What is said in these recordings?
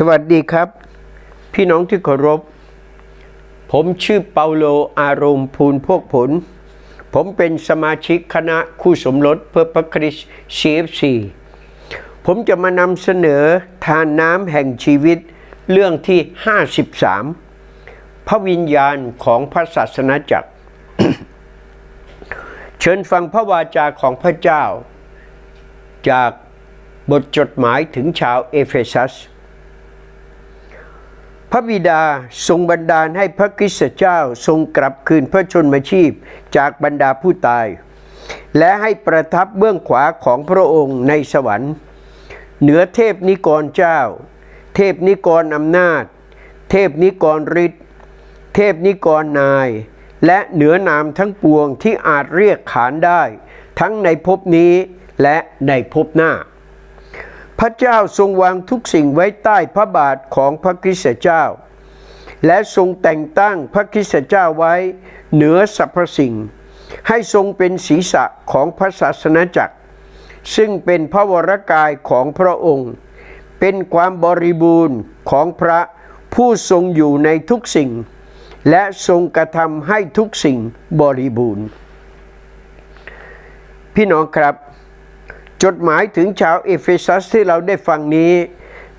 สวัสดีครับ พี่น้องที่เคารพ ผมชื่อเปาโลอารมณ์ภูลพวกผล ผมเป็นสมาชิกคณะคู่สมรสเพื่อพระคริสต์ CFC ผมจะมานำเสนอทานน้ำแห่งชีวิตเรื่องที่ 53 พระวิญญาณของพระศาสนาจักร เชิญฟังพระวาจาของพระเจ้า จากบทจดหมายถึงชาวเอเฟซัส พระบิดาทรงบันดาลให้พระคริสตเจ้าทรงกลับคืนพระชนมาชีพจากบรรดาผู้ตาย และให้ประทับเบื้องขวาของพระองค์ในสวรรค์ เหนือเทพนิกรเจ้า เทพนิกรอำนาจ เทพนิกรฤทธิ์เทพนิกรนาย และเหนือนามทั้งปวงที่อาจเรียกขานได้ ทั้งในภพนี้และในภพหน้า พระเจ้าทรงวางทุกสิ่งไว้ใต้พระบาทของพระคริสตเจ้า และทรงแต่งตั้งพระคริสตเจ้าไว้เหนือสรรพสิ่ง ให้ทรงเป็นศีรษะของพระศาสนาจักร ซึ่งเป็นพระวรกายของพระองค์ เป็นความบริบูรณ์ของพระผู้ทรงอยู่ในทุกสิ่ง และทรงกระทำให้ทุกสิ่งบริบูรณ์ พี่น้องครับ จดหมายถึงชาวเอเฟซัสที่เราได้ฟังนี้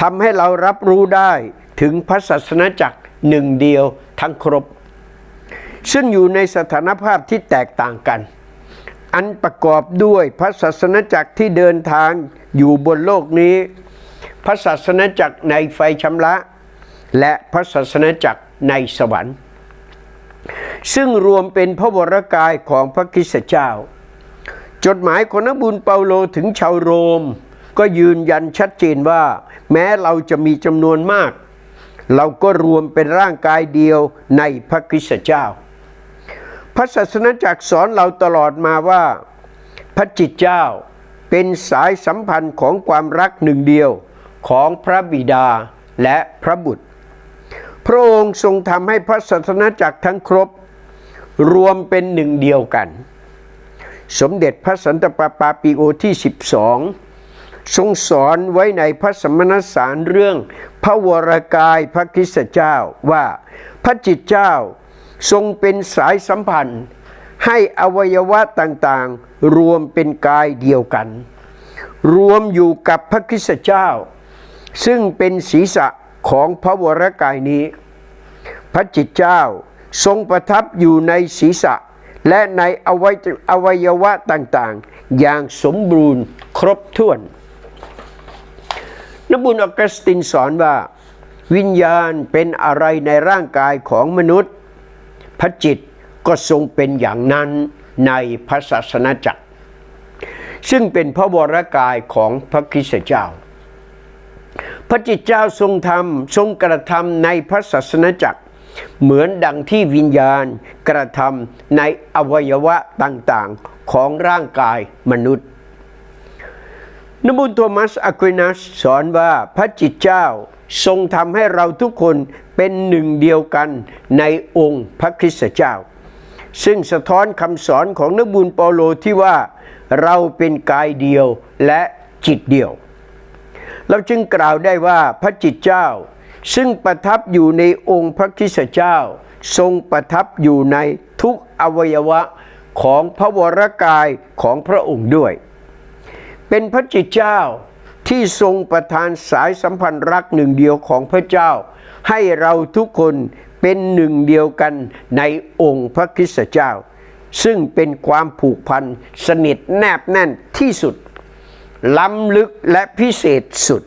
ทำให้เรารับรู้ได้ถึงพระศาสนาจักรหนึ่งเดียวทั้งครบ ซึ่งอยู่ในสถานภาพที่แตกต่างกัน อันประกอบด้วยพระศาสนาจักรที่เดินทางอยู่บนโลกนี้ พระศาสนาจักรในไฟชำระ และพระศาสนาจักรในสวรรค์ ซึ่งรวมเป็นพระวรกายของพระคริสตเจ้า จดหมายของนักบุญเปาโลถึงชาวโรม ก็ยืนยันชัดเจนว่า แม้เราจะมีจำนวนมาก เราก็รวมเป็นร่างกายเดียวในพระคริสตเจ้า พระศาสนาจักรสอนเราตลอดมาว่า พระจิตเจ้าเป็นสายสัมพันธ์ของความรักหนึ่งเดียวของพระบิดาและพระบุตร พระองค์ทรงทำให้พระศาสนาจักรทั้งครบ รวมเป็นหนึ่งเดียวกัน สมเด็จพระสันตะปาปาปีโอที่ 12 ทรงสอนไว้ในพระสมณสารเรื่อง พระวรกายพระคิสเจ้าว่าพระจิตเจ้าทรงเป็นสายสัมพันธ์ ให้อวัยวะต่างๆ รวมเป็นกายเดียวกัน รวมอยู่กับพระคิสเจ้า ซึ่งเป็นศีรษะของพระวรกายนี้ พระจิตเจ้าทรงประทับอยู่ในศีรษะ และในอวัยอวัยวะต่างๆ อย่างสมบูรณ์ครบถ้วนนบุญออกัสตินสอนว่า วิญญาณเป็นอะไรในร่างกายของมนุษย์ พระจิตก็ทรงเป็นอย่างนั้นในพระศาสนาจักร ซึ่งเป็นพระวรกายของพระคริสตเจ้า พระจิตเจ้าทรงทำทรงกระทำในพระศาสนาจักร เหมือนดังที่วิญญาณกระทำในอวัยวะต่างๆของร่างกายมนุษย์นบุญโทมัสอะควินัสสอนว่าพระจิตเจ้าทรงทำให้เราทุกคนเป็นหนึ่งเดียวกันในองค์พระคริสตเจ้า ซึ่งสะท้อนคำสอนของนบุญเปาโลที่ว่าเราเป็นกายเดียวและจิตเดียว เราจึงกล่าวได้ว่าพระจิตเจ้า ซึ่งประทับอยู่ในองค์พระคริสตเจ้า ทรงประทับอยู่ในทุกอวัยวะของพระวรกายของพระองค์ด้วย เป็นพระจิตเจ้าที่ทรงประทานสายสัมพันธ์รักหนึ่งเดียวของพระเจ้า ให้เราทุกคนเป็นหนึ่งเดียวกันในองค์พระคริสตเจ้า ซึ่งเป็นความผูกพันสนิทแนบแน่นที่สุด ล้ำลึกและพิเศษสุด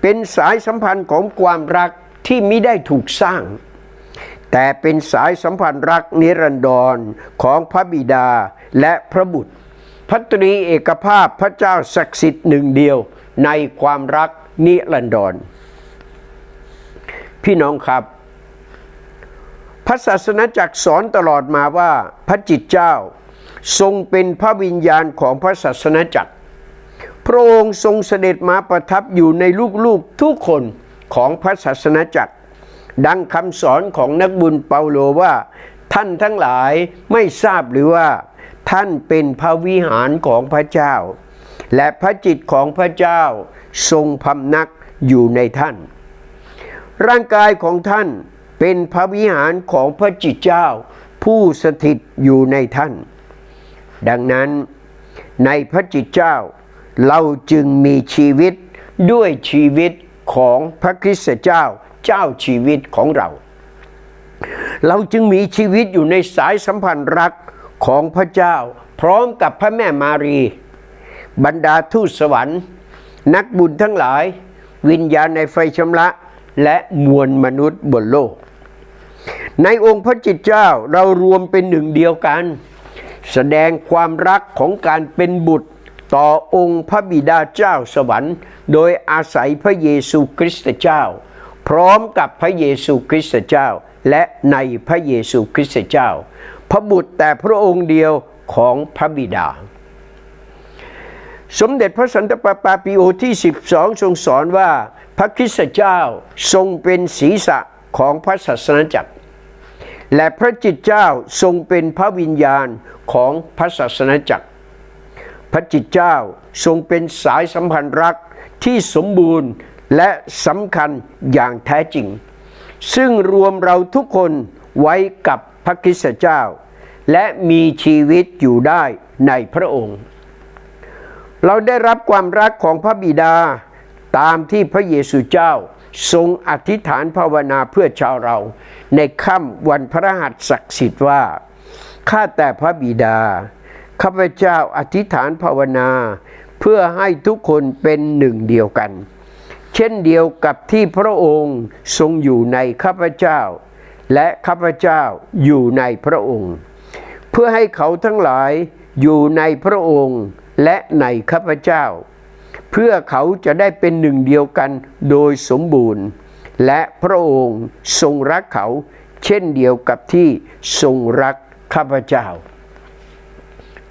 เป็นสายสัมพันธ์ของความรักที่มิได้ถูกสร้าง แต่เป็นสายสัมพันธ์รักนิรันดรของพระบิดาและพระบุตรพระตรีเอกภาพพระเจ้าศักดิ์สิทธิ์หนึ่งเดียวในความรักนิรันดร พี่น้องครับ พระศาสนาจักรสอนตลอดมาว่าพระจิตเจ้า ทรงเป็นพระวิญญาณของพระศาสนาจักร พระองค์ทรงเสด็จมาประทับอยู่ในลูกๆทุกคนของพระศาสนาจักร ดังคำสอนของนักบุญเปาโลว่า ท่านทั้งหลายไม่ทราบหรือว่า ท่านเป็นพระวิหารของพระเจ้า และพระจิตของพระเจ้าทรงพำนักอยู่ในท่าน ร่างกายของท่านเป็นพระวิหารของพระจิตเจ้า ผู้สถิตอยู่ในท่าน ดังนั้นในพระจิตเจ้า เราจึงมีชีวิตด้วยชีวิตของพระคริสตเจ้าเจ้าชีวิตของเรา เราจึงมีชีวิตอยู่ในสายสัมพันธ์รักของพระเจ้า พร้อมกับพระแม่มารี บรรดาทูตสวรรค์ นักบุญทั้งหลาย วิญญาณในไฟชำระ และมวลมนุษย์บนโลก ในองค์พระจิตเจ้าเรารวมเป็นหนึ่งเดียวกัน แสดงความรักของการเป็นบุตร ต่อองค์พระบิดาเจ้าสวรรค์ โดยอาศัยพระเยซูคริสต์เจ้า พร้อมกับพระเยซูคริสต์เจ้า และในพระเยซูคริสต์เจ้า พระบุตรแต่พระองค์เดียวของพระบิดา สมเด็จพระสันตะปาปาปิโอที่ 12 ทรงสอนว่าพระคริสต์เจ้าทรงเป็นศีรษะของพระศาสนาจักร และพระจิตเจ้าทรงเป็นพระวิญญาณของพระศาสนาจักร พระจิตเจ้าทรงเป็นสายสัมพันธ์รักที่สมบูรณ์และสำคัญอย่างแท้จริง ซึ่งรวมเราทุกคนไว้กับพระคริสตเจ้า และมีชีวิตอยู่ได้ในพระองค์ เราได้รับความรักของพระบิดาตามที่พระเยซูเจ้าทรงอธิษฐานภาวนาเพื่อชาวเรา ในค่ำวันพระหัสศักดิ์สิทธิ์ว่า ข้าแต่พระบิดา ข้าพเจ้าอธิษฐานภาวนา เพื่อให้ทุกคนเป็นหนึ่งเดียวกัน เช่นเดียวกับที่พระองค์ทรงอยู่ในข้าพเจ้า และข้าพเจ้าอยู่ในพระองค์ เพื่อให้เขาทั้งหลายอยู่ในพระองค์และในข้าพเจ้า เพื่อเขาจะได้เป็นหนึ่งเดียวกันโดยสมบูรณ์ และพระองค์ทรงรักเขา เช่นเดียวกับที่ทรงรักข้าพเจ้า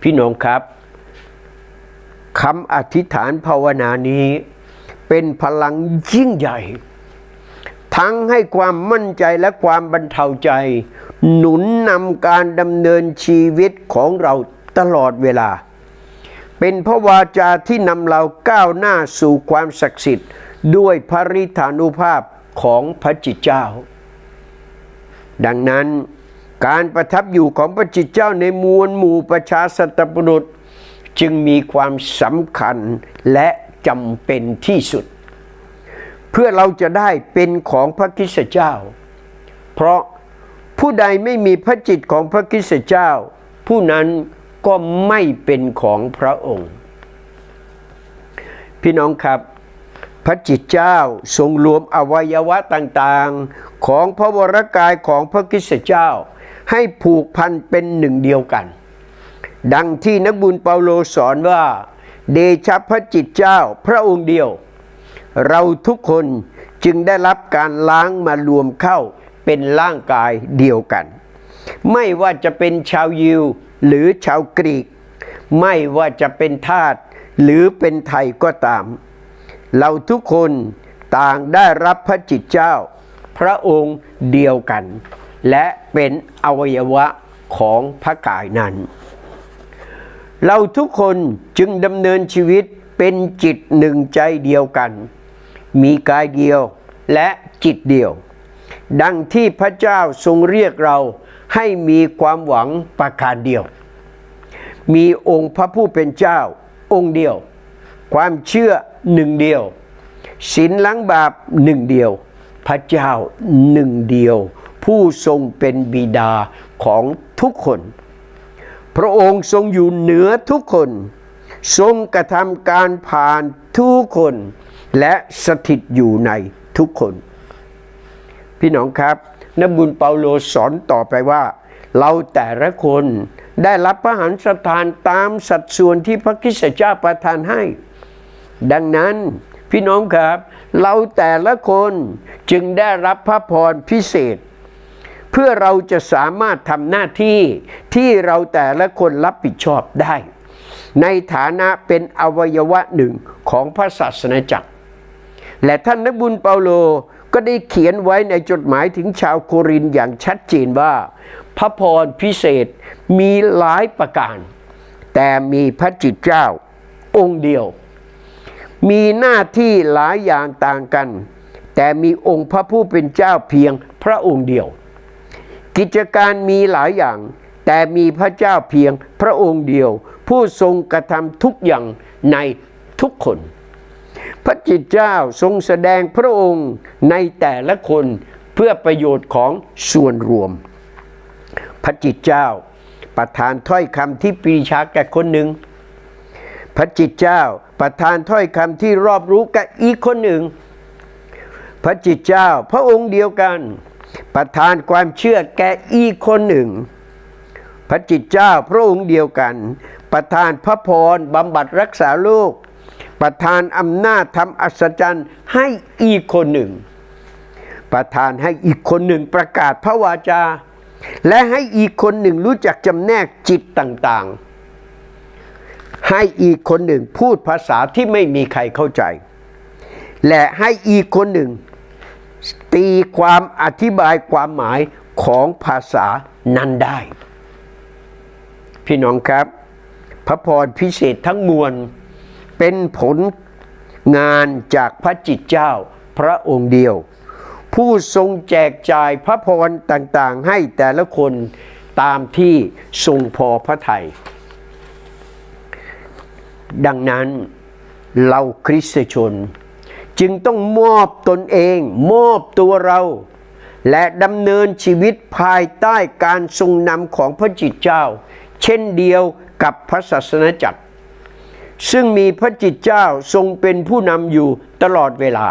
พี่น้องครับคำอธิษฐานภาวนานี้ เป็นพลังยิ่งใหญ่ ทั้งให้ความมั่นใจและความบรรเทาใจ หนุนนำการดำเนินชีวิตของเราตลอดเวลา เป็นพระวาจาที่นำเราก้าวหน้าสู่ความศักดิ์สิทธิ์ ด้วยพระฤทธานุภาพของพระจิตเจ้า ดังนั้น การประทับอยู่ของพระจิตเจ้าในมวลหมู่ประชาสัตบุรุษ จึงมีความสำคัญและจำเป็นที่สุด เพื่อเราจะได้เป็นของพระคิสเจ้า เพราะผู้ใดไม่มีพระจิตของพระคิสเจ้า ผู้นั้นก็ไม่เป็นของพระองค์ พี่น้องครับพระจิตเจ้าทรงรวมอวัยวะต่างๆ ของพระวรกายของพระคิสเจ้า ให้ผูกพันเป็นหนึ่งเดียวกัน ดังที่นักบุญเปาโลสอนว่า เดชะพระจิตเจ้าพระองค์เดียว เราทุกคนจึงได้รับการล้างมารวมเข้าเป็นร่างกายเดียวกัน ไม่ว่าจะเป็นชาวยิวหรือชาวกรีก ไม่ว่าจะเป็นทาสหรือเป็นไทยก็ตาม เราทุกคนต่างได้รับพระจิตเจ้า พระองค์เดียวกัน และเป็นอวัยวะของพระกายนั้น เราทุกคนจึงดำเนินชีวิตเป็นจิตหนึ่งใจเดียวกัน มีกายเดียวและจิตเดียว ดังที่พระเจ้าทรงเรียกเราให้มีความหวังประการเดียว มีองค์พระผู้เป็นเจ้าองค์เดียว ความเชื่อหนึ่งเดียวศีลล้างบาปหนึ่งเดียว พระเจ้าหนึ่งเดียว ผู้ทรงเป็นบิดาของทุกคน พระองค์ทรงอยู่เหนือทุกคน ทรงกระทำการผ่านทุกคน และสถิตอยู่ในทุกคน พี่น้องครับนบุญเปาโลสอนต่อไปว่า เราแต่ละคนได้รับพระหันสถานตามสัดส่วนที่พระคิสเจ้าประทานให้ ดังนั้นพี่น้องครับ เราแต่ละคนจึงได้รับพระพรพิเศษ พื่อเราจะสามารถทำหน้าที่ที่เราแต่ละคนรับผิดชอบได้ ในฐานะเป็นอวัยวะหนึ่งของพระศาสนาจักร และท่านนักบุญเปาโลก็ได้เขียนไว้ในจดหมายถึงชาวโครินอย่างชัดเจนว่า พระพรพิเศษมีหลายประการ แต่มีพระจิตเจ้าองค์เดียว มีหน้าที่หลายอย่างต่างกัน แต่มีองค์พระผู้เป็นเจ้าเพียงพระองค์เดียว กิจการมีหลายอย่าง แต่มีพระเจ้าเพียงพระองค์เดียว ผู้ทรงกระทำทุกอย่างในทุกคน พระจิตเจ้าทรงแสดงพระองค์ในแต่ละคนเพื่อประโยชน์ของส่วนรวม พระจิตเจ้าประทานถ้อยคำที่ปรีชาแก่คนหนึ่ง พระจิตเจ้าประทานถ้อยคำที่รอบรู้แก่อีกคนหนึ่ง พระจิตเจ้าพระองค์เดียวกัน ประทานความเชื่อแก่อีกคนหนึ่ง พระจิตเจ้าพระองค์เดียวกัน ประทานพระพรบำบัดรักษาโรคประทานอำนาจทำอัศจรรย์ให้อีกคนหนึ่ง ประทานให้อีกคนหนึ่งประกาศพระวาจา และให้อีกคนหนึ่งรู้จักจำแนกจิตต่างๆ ให้อีกคนหนึ่งพูดภาษาที่ไม่มีใครเข้าใจ และให้อีกคนหนึ่ง ตีความอธิบายความหมายของภาษานั้นได้ พี่น้องครับ พระพรพิเศษทั้งมวล เป็นผลงานจากพระจิตเจ้าพระองค์เดียว ผู้ทรงแจกจ่ายพระพรต่างๆ ให้แต่ละคนตามที่ทรงพอพระทยัยดังนั้นเราคริสเตชน จึงต้องมอบตนเอง มอบตัวเรา และดำเนินชีวิตภายใต้การทรงนำของพระจิตเจ้า เช่นเดียวกับพระศาสนาจักร ซึ่งมีพระจิตเจ้าทรงเป็นผู้นำอยู่ตลอดเวลา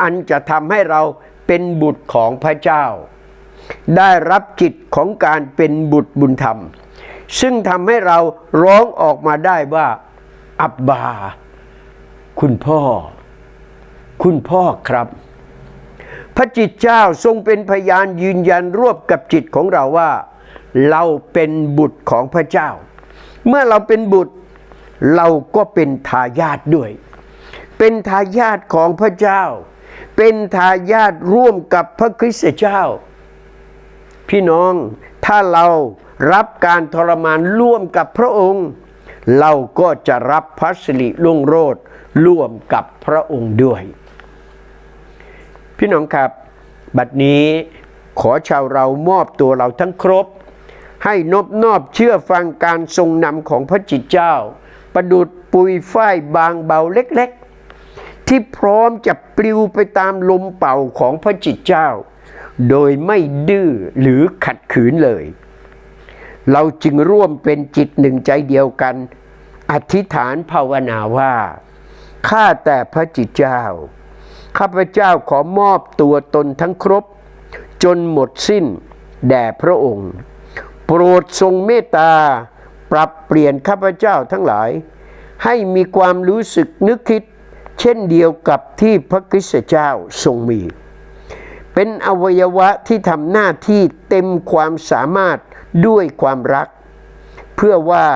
อันจะทำให้เราเป็นบุตรของพระเจ้า ได้รับจิตของการเป็นบุตรบุญธรรม ซึ่งทำให้เราร้องออกมาได้ว่า อับบา คุณพ่อ คุณพ่อครับ พระจิตเจ้าทรงเป็นพยานยืนยันร่วมกับจิตของเราว่า เราเป็นบุตรของพระเจ้า เมื่อเราเป็นบุตร เราก็เป็นทายาทด้วย เป็นทายาทของพระเจ้า เป็นทายาทร่วมกับพระคริสตเจ้า พี่น้องถ้าเรารับการทรมานร่วมกับพระองค์ เราก็จะรับพระสิริลุ่งโรดร่วมกับพระองค์ด้วย พี่น้องครับ บัดนี้ขอชาวเรามอบตัวเราทั้งครบ ให้นบนอบเชื่อฟังการทรงนำของพระจิตเจ้า ประดุดปุยฝ้ายบางเบาเล็กๆ ที่พร้อมจะปลิวไปตามลมเป่าของพระจิตเจ้า โดยไม่ดื้อหรือขัดขืนเลย เราจึงร่วมเป็นจิตหนึ่งใจเดียวกัน อธิษฐานภาวนาว่า ข้าแต่พระจิตเจ้า ข้าพเจ้าขอมอบตัวตนทั้งครบ จนหมดสิ้น แด่พระองค์ โปรดทรงเมตตา ปรับเปลี่ยนข้าพเจ้าทั้งหลาย ให้มีความรู้สึกนึกคิด เช่นเดียวกับที่พระคริสตเจ้าทรงมี เป็นอวัยวะที่ทำหน้าที่เต็มความสามารถด้วยความรัก เพื่อว่า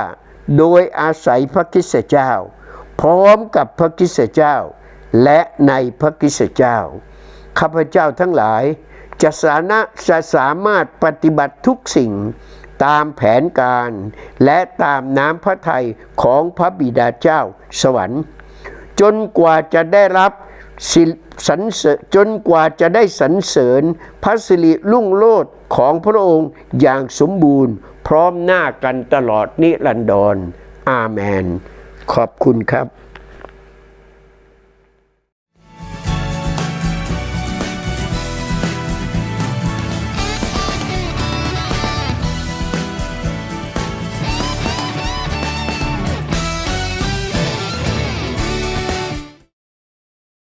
โดยอาศัยพระคริสตเจ้า พร้อมกับพระคริสตเจ้า และในพระคริสเจ้า ข้าพเจ้าทั้งหลายจะสานะจะสามารถปฏิบัติทุกสิ่งตามแผนการและตามน้ำพระทัยของพระบิดาเจ้าสวรรค์ จนกว่าจะได้รับสิสรรเสริญจนกว่าจะได้สรรเสริญพระสิริลุ่งโลดของพระองค์อย่างสมบูรณ์ พร้อมหน้ากันตลอดนิรันดรอาเมน ขอบคุณครับ